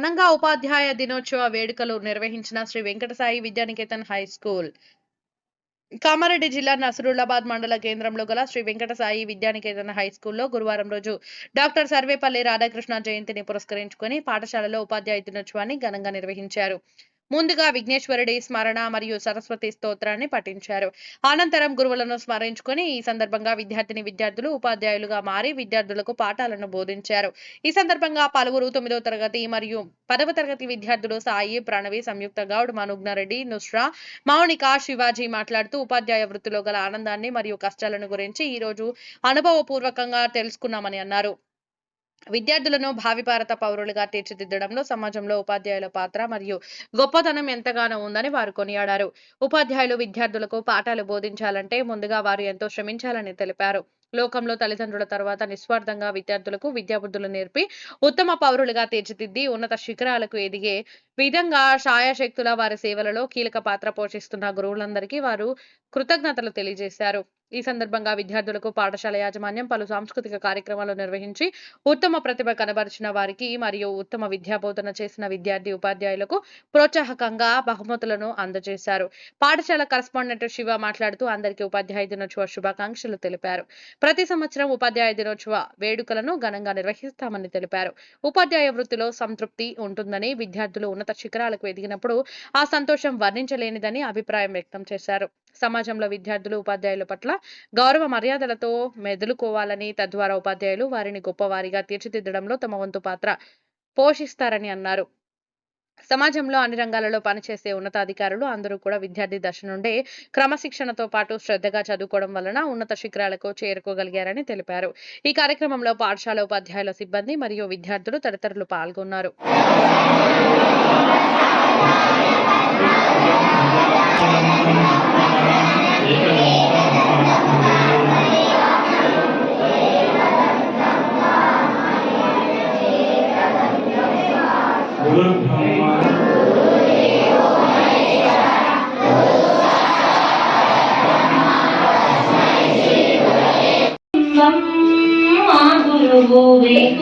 ఘనంగా ఉపాధ్యాయ దినోత్సవ వేడుకలు నిర్వహించిన శ్రీ వెంకటసాయి విద్యానికేతన్ హై స్కూల్. కామారెడ్డి జిల్లా నసరుల్లాబాద్ మండల కేంద్రంలో గల శ్రీ వెంకటసాయి విద్యానికేతన్ హై స్కూల్లో గురువారం రోజు డాక్టర్ సర్వేపల్లి రాధాకృష్ణ జయంతిని పురస్కరించుకొని పాఠశాలలో ఉపాధ్యాయ దినోత్సవాన్ని ఘనంగా నిర్వహించారు. ముందుగా విఘ్నేశ్వరుడి స్మరణ మరియు సరస్వతి స్తోత్రాన్ని పఠించారు. అనంతరం గురువులను స్మరించుకొని ఈ సందర్భంగా విద్యార్థిని విద్యార్థులు ఉపాధ్యాయులుగా మారి విద్యార్థులకు పాఠాలను బోధించారు. ఈ సందర్భంగా పలువురు తొమ్మిదో తరగతి మరియు పదవ తరగతి విద్యార్థులు సాయి ప్రణవి సంయుక్త గౌడ్ మనుగ్నారెడ్డి నుస్రా మౌనిక శివాజీ మాట్లాడుతూ ఉపాధ్యాయ వృత్తిలో గల ఆనందాన్ని మరియు కష్టాలను గురించి ఈ రోజు అనుభవపూర్వకంగా తెలుసుకున్నామని అన్నారు. విద్యార్థులను భావి భారత పౌరులుగా తీర్చిదిద్దడంలో సమాజంలో ఉపాధ్యాయుల పాత్ర మరియు గొప్పతనం ఎంతగానో ఉందని వారు కొనియాడారు. ఉపాధ్యాయులు విద్యార్థులకు పాఠాలు బోధించాలంటే ముందుగా వారు ఎంతో శ్రమించాలని తెలిపారు. లోకంలో తల్లిదండ్రుల తర్వాత నిస్వార్థంగా విద్యార్థులకు విద్యాబుద్ధులు నేర్పి ఉత్తమ పౌరులుగా తీర్చిదిద్ది ఉన్నత శిఖరాలకు ఎదిగే విధంగా శాయశక్తుల వారి సేవలలో కీలక పాత్ర పోషిస్తున్న గురువులందరికీ వారు కృతజ్ఞతలు తెలియజేశారు. ఈ సందర్భంగా విద్యార్థులకు పాఠశాల యాజమాన్యం పలు సాంస్కృతిక కార్యక్రమాలు నిర్వహించి ఉత్తమ ప్రతిభ కనబరిచిన వారికి మరియు ఉత్తమ విద్యాబోధన చేసిన విద్యార్థి ఉపాధ్యాయులకు ప్రోత్సాహకంగా బహుమతులను అందజేశారు. పాఠశాల కరస్పాండెంట్ శివ మాట్లాడుతూ అందరికీ ఉపాధ్యాయ దినోత్సవ శుభాకాంక్షలు తెలిపారు. ప్రతి సంవత్సరం ఉపాధ్యాయ దినోత్సవ వేడుకలను ఘనంగా నిర్వహిస్తామని తెలిపారు. ఉపాధ్యాయ వృత్తిలో సంతృప్తి ఉంటుందని విద్యార్థులు ఉన్నత శిఖరాలకు ఎదిగినప్పుడు ఆ సంతోషం వర్ణించలేనిదని అభిప్రాయం వ్యక్తం చేశారు. సమాజంలో విద్యార్థులు ఉపాధ్యాయుల పట్ల గౌరవ మర్యాదలతో మెదులుకోవాలని తద్వారా ఉపాధ్యాయులు వారిని గొప్పవారిగా తీర్చిదిద్దడంలో తమ వంతు పాత్ర పోషిస్తారని అన్నారు సమాజంలో అన్ని రంగాలలో పనిచేసే ఉన్నతాధికారులు అందరూ కూడా విద్యార్థి దశ నుండే క్రమశిక్షణతో పాటు శ్రద్ధగా చదువుకోవడం వలన ఉన్నత శిఖరాలకు చేరుకోగలిగారని తెలిపారు ఈ కార్యక్రమంలో పాఠశాల ఉపాధ్యాయుల సిబ్బంది మరియు విద్యార్థులు తదితరులు పాల్గొన్నారు Thank you.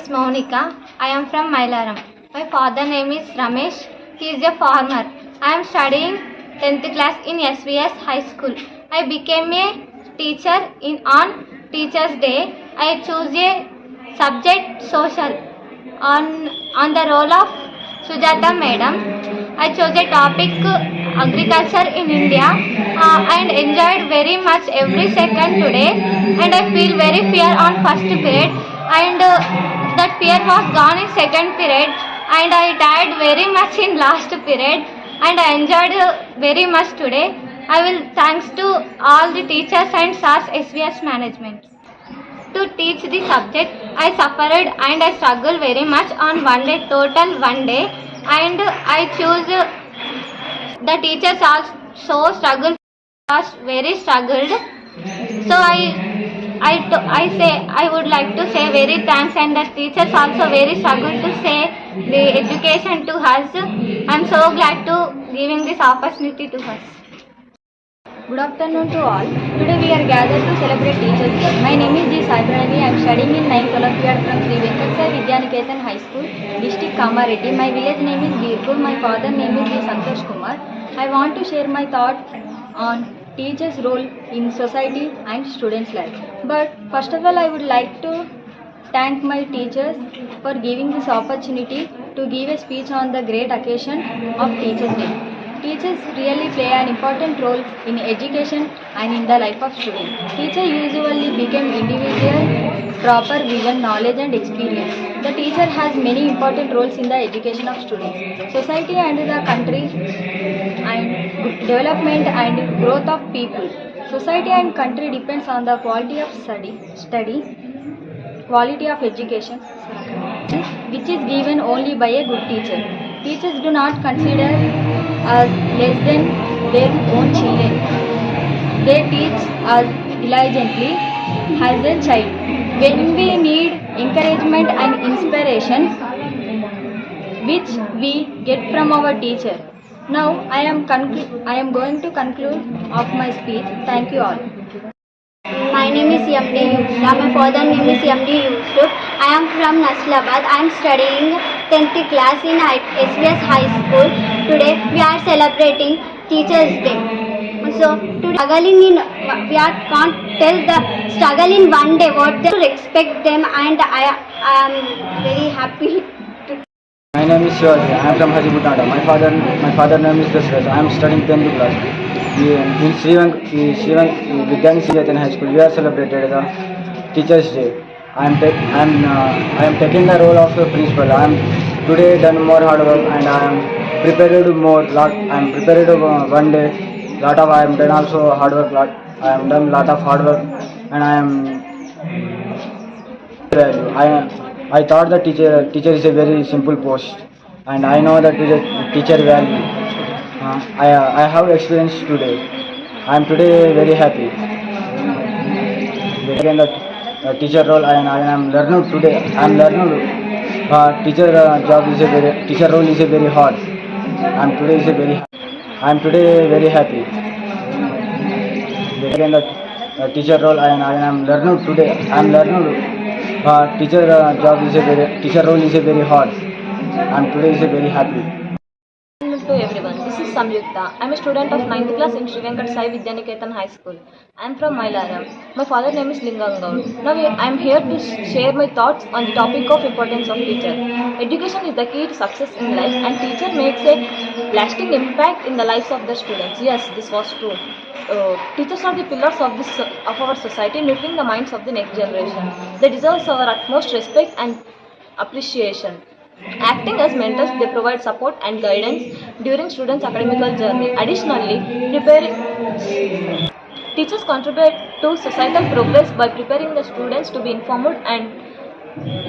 is Monica. I am from Mailaram. My father name is Ramesh. He is a farmer. I am studying 10th class in SVS High School. I became a teacher in on Teachers Day. I choose a subject social on on the role of Sujata Madam. I chose a topic agriculture in India uh, and enjoyed very much every second today. And I feel very fear on first period and uh, that fear was gone in second period and I died very much in last period and I enjoyed very much today. I will thanks to all the teachers and SARS SVS management. To teach the subject, I suffered and I struggled very much on one day, total one day and I choose the teachers also struggled was very struggled so i I, to- I say I would like to say very thanks and the teachers also very struggled to say the education to us. I'm so glad to giving this opportunity to us. Good afternoon to all. Today we are gathered to celebrate Teachers Day. My name is G. Sai I am studying in 9th Olympiad from Sri Venkatesai Vidyaniketan High School, District Kamareddy. My village name is Birpur. My father name is V. Santosh Kumar. I want to share my thought on teachers' role in society and students' life. But first of all, I would like to thank my teachers for giving this opportunity to give a speech on the great occasion of Teachers' Day. Teachers really play an important role in education and in the life of students. Teacher usually become individual, proper vision, knowledge and experience. The teacher has many important roles in the education of students, society and the country and development and growth of people. Society and country depends on the quality of study, study, quality of education, which is given only by a good teacher. Teachers do not consider us less than their own children. They teach us diligently as a child. When we need encouragement and inspiration, which we get from our teacher. Now I am I am going to conclude of my speech. Thank you all. My name is MD Yusra. My father name is MD Yusuf. I am from Naslabad. I am studying 10th class in SVS High School. Today we are celebrating Teachers Day. So today struggling in we are can't tell the struggle in one day. What they respect them and I I am very happy to My name is Shivaji. I am from Hajiputanda. My father, my father name is Dasraj. I am studying 10th class. In Sri Vidyani Sri High School, we are celebrated the Teachers Day. I am I am uh, I am taking the role of the principal. I am today done more hard work and I am prepared more. Lot I am prepared uh, one day. Lot of I am done also hard work. Lot I am done lot of hard work and I am. I I thought the teacher teacher is a very simple post, and I know that a teacher value. Uh, I I have experience today. I am today very happy. Again the uh, teacher role and I am learning today. I am learning. Uh, teacher uh, job is a very teacher role is a very hard. I am today is a very I am today very happy. Again the uh, teacher role and I am learning today. I am learning. Uh, teacher uh, job is a very teacher role is a very hard. I'm today is a very happy. To everyone. Samyukta. I'm a student of 9th class in Sri Venkat Sai Vidyaniketan High School. I'm from Mailaram. My father name is Lingangaud. Now I'm here to share my thoughts on the topic of importance of teacher. Education is the key to success in life and teacher makes a lasting impact in the lives of the students. Yes, this was true. Uh, teachers are the pillars of this of our society, nurturing the minds of the next generation. They deserve our utmost respect and appreciation. Acting as mentors, they provide support and guidance during students' academical journey. Additionally, preparing teachers contribute to societal progress by preparing the students to be informed and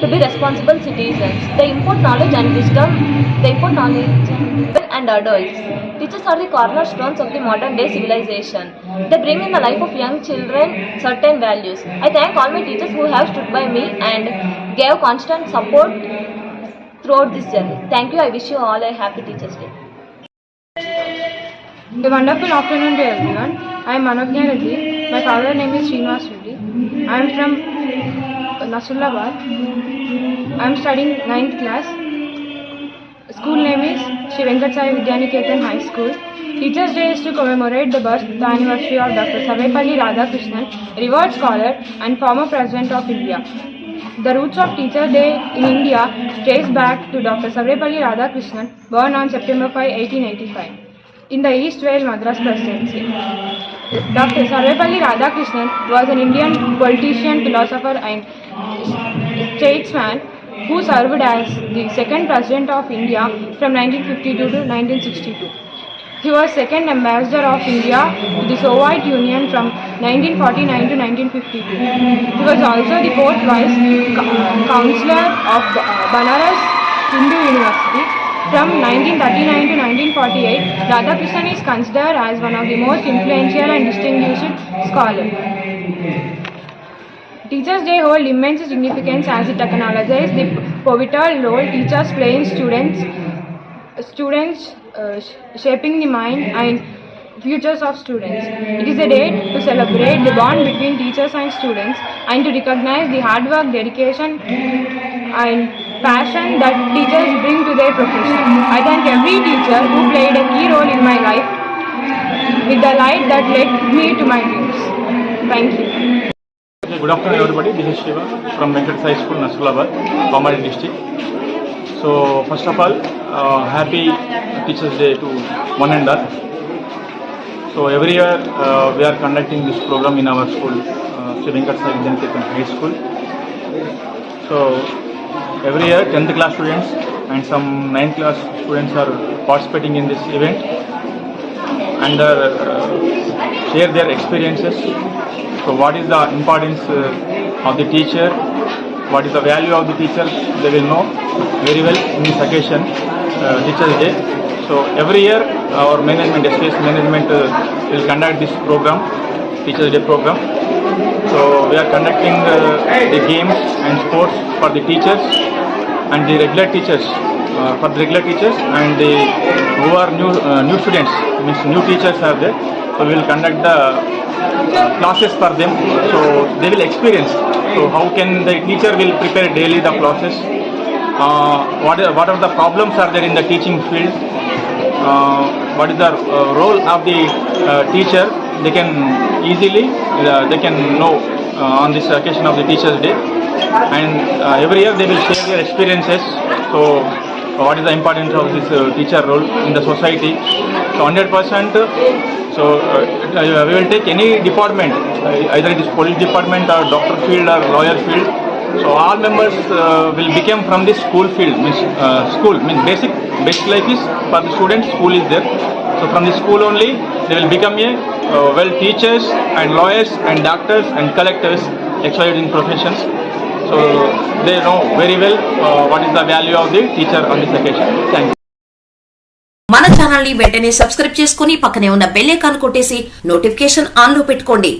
to be responsible citizens. They impart knowledge and wisdom. They impart knowledge and adults. Teachers are the cornerstones of the modern day civilization. They bring in the life of young children certain values. I thank all my teachers who have stood by me and gave constant support throughout this journey. Thank you. I wish you all a happy Teachers Day. A wonderful afternoon to everyone. I am Manognya Reddy. My father name is Srinivas Reddy. I am from Nasullabad. I am studying 9th class. School name is Sri Venkat Sai Vidyaniketan High School. Teachers Day is to commemorate the birth anniversary of Dr. Sarvepalli Radhakrishnan, revered scholar and former President of India. The roots of Teacher Day in India trace back to Dr. Sarvepalli Radhakrishnan, born on September 5, 1885 in the East Vale Madras Presidency. Dr. Sarvepalli Radhakrishnan was an Indian politician, philosopher and statesman who served as the second President of India from 1952 to 1962. He was second ambassador of India to the Soviet Union from 1949 to 1952. He was also the fourth vice co- counselor of Banaras Hindu University from 1939 to 1948, Radhakrishnan is considered as one of the most influential and distinguished scholars. Teachers' Day hold immense significance as it acknowledges the pivotal role teachers play in students, students uh, sh- shaping the mind and futures of students. It is a day to celebrate the bond between teachers and students and to recognize the hard work, dedication, and passion that teachers bring to their profession. I thank every teacher who played a key role in my life with the light that led me to my dreams. Thank you. Good afternoon everybody. This is Shiva from Venkat Sai School, Nasulabad, Comedy district. So first of all, uh, happy Teachers Day to one and all. So every year uh, we are conducting this program in our school, uh, Sri Venkat Sai Vidyaniketan High School. So every year 10th class students and some 9th class students are participating in this event and uh, share their experiences. So what is the importance uh, of the teacher? What is the value of the teacher? They will know very well in this occasion, uh, Teachers Day. So every year our management, SPS management uh, will conduct this program, Teachers Day program. So we are conducting uh, the games and sports for the teachers and the regular teachers, uh, for the regular teachers and the who are new uh, new students, means new teachers are there. So we will conduct the uh, classes for them. So they will experience. So how can the teacher will prepare daily the classes? Uh, what are, what are the problems are there in the teaching field? uh, what is the uh, role of the uh, teacher they can easily uh, they can know uh, on this occasion of the teachers day and uh, every year they will share their experiences so what is the importance of this uh, teacher role in the society so 100% uh, so uh, uh, we will take any department either it is police department or doctor field or lawyer field so all members will become from this school field, means school, means basic basic life is for the students, school is there. So from the school only, they will become a uh, well teachers and lawyers and doctors and collectors, excelled in professions. So they know very well uh, what is the value of the teacher on this occasion. Thank you. మన ఛానల్ని వెంటనే subscribe చేసుకుని పక్కనే ఉన్న bell icon కొట్టేసి notification ఆన్లో పెట్టుకోండి